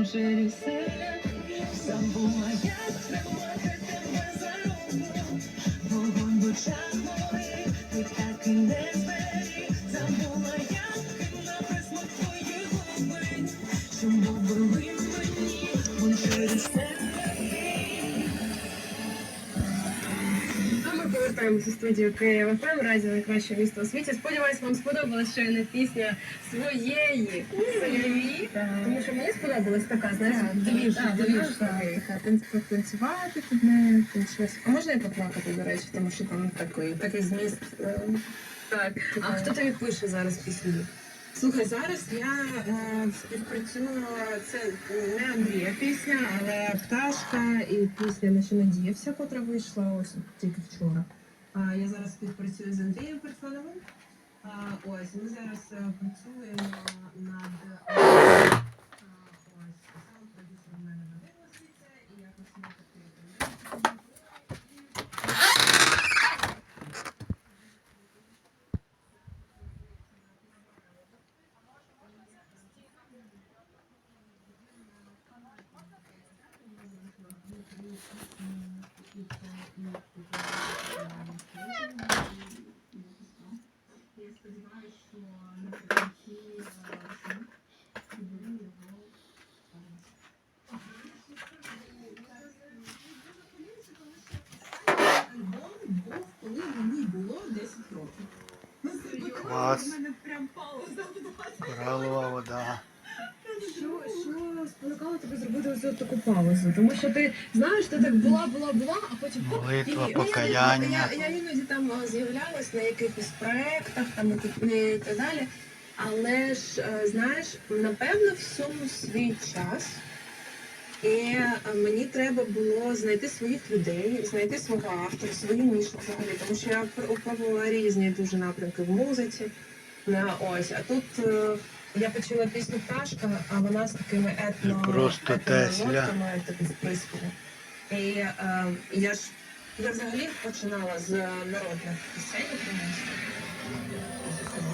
Бунжері все, забула, як тримати тебе за руку. Вогонь в очах ти так і не зберіг. Забула, як на присмак твої губи. Чому були мені Бунжері все? А ми повертаємося в Києва ФМ, радіо найкраще місто у світі. Сподіваюсь, вам сподобалась щойна пісня своєї Сольові. Тому що мені сподобалась така, знаєш, ж танц- танцювати під нею, щось. А можна і поплакати, до речі, тому що там такий, такий зміст. е, Так. А хто тобі пише зараз пісні? Слухай, зараз я е, співпрацюю, це не Андрія пісня, але пташка і пісня «На що надіявся, котра вийшла ось тільки вчора. Я зараз співпрацюю з Андрієм Персоновим. Ось ми зараз е, працюємо над ось сам продюсер таки. Я Клас. У мене прям пауза. Коралова вода. Що, що спонукало тебе зробити ось таку паузу? Тому що ти знаєш, ти так була, була, була, а потім хоп, Молитва, і- покаяння. Я, я іноді там е, з'являлась на якихось проєктах там, і так- і так далі. Але ж, е, знаєш, напевно, всьому свій час. І е, мені треба було знайти своїх людей, знайти свого автора, свою нішу взагалі, тому що я пр- пробувала різні дуже напрямки в музиці. На ось, а тут е, я почула пісню Пташка, а вона з такими етно Просто Тесля. етнонотками. І е, я ж я взагалі починала з народних пісень українських.